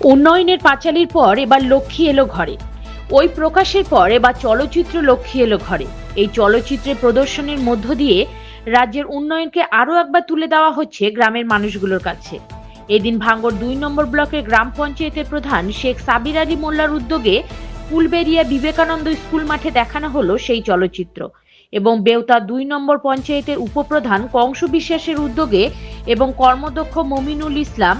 উন্নয়নের পাঁচালির পর এবার লক্ষ্মী এলো ঘরে। ওই প্রকাশের পর এবার চলচ্চিত্র লক্ষ্মী এলো ঘরে। এই চলচ্চিত্রের প্রদর্শনের মধ্য দিয়ে রাজ্যের উন্নয়নকে আরও একবার তুলে দেওয়া হচ্ছে গ্রামের মানুষগুলোর কাছে। এদিন ভাঙ্গর দুই নম্বর ব্লকের গ্রাম পঞ্চায়েতের প্রধান শেখ সাবির আলী মোল্লার উদ্যোগে ফুলবেরিয়া বিবেকানন্দ স্কুল মাঠে দেখানো হলো সেই চলচ্চিত্র এবং বেউতা দুই নম্বর পঞ্চায়েতের উপপ্রধান কংস বিশ্বাসের উদ্যোগে এবং কর্মদক্ষ মমিনুল ইসলাম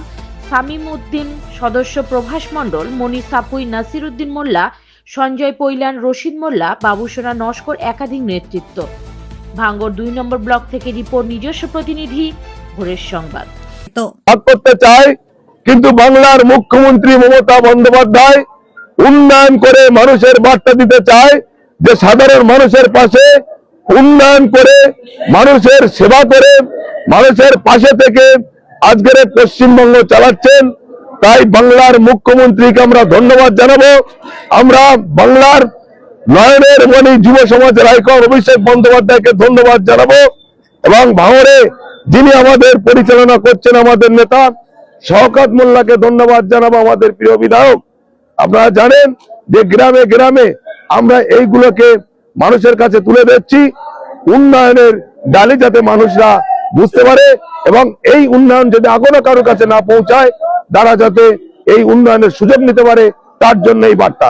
সামিম উদ্দিন সদস্য প্রভাস মণ্ডল মনি সাপুই নাসির উদ্দিন মোল্লা সঞ্জয় পৈলান রশিদ মোল্লা বাবুসোনা নস্কর একাধিক নেতৃত্ব। ভাঙ্গর দুই নম্বর ব্লক থেকে রিপোর্ট নিজস্ব প্রতিনিধি ভোরের সংবাদ। ভাগ করতে চায় কিন্তু বাংলার মুখ্যমন্ত্রী মমতা বন্দ্যোপাধ্যায় উন্নয়ন করে মানুষের বার্তা দিতে চায় যে সাধারণ মানুষের পাশে উন্নয়ন করে মানুষের সেবা করে মানুষের পাশে থেকে আজকের পশ্চিমবঙ্গ চালাচ্ছেন, তাই বাংলার মুখ্যমন্ত্রীকে আমরা ধন্যবাদ জানাব। আমরা বাংলার নয়নের মণি যুব সমাজের আইকন অভিষেক বন্দ্যোপাধ্যায়কে ধন্যবাদ জানাব এবং ভাঙরে যিনি আমাদের পরিচালনা করছেন আমাদের নেতা, শওকত মোল্লাকে ধন্যবাদ জানাব আমাদের প্রিয় বিধায়ক। আপনারা জানেন যে গ্রামে গ্রামে আমরা এইগুলোকে মানুষের কাছে তুলে দিচ্ছি উন্নয়নের ডালি যাতে মানুষরা বুঝতে পারে এবং এই উন্নয়ন যদি এখনও কারোর কাছে না পৌঁছায় তারা যাতে এই উন্নয়নের সুযোগ নিতে পারে, তার জন্য এই বার্তা।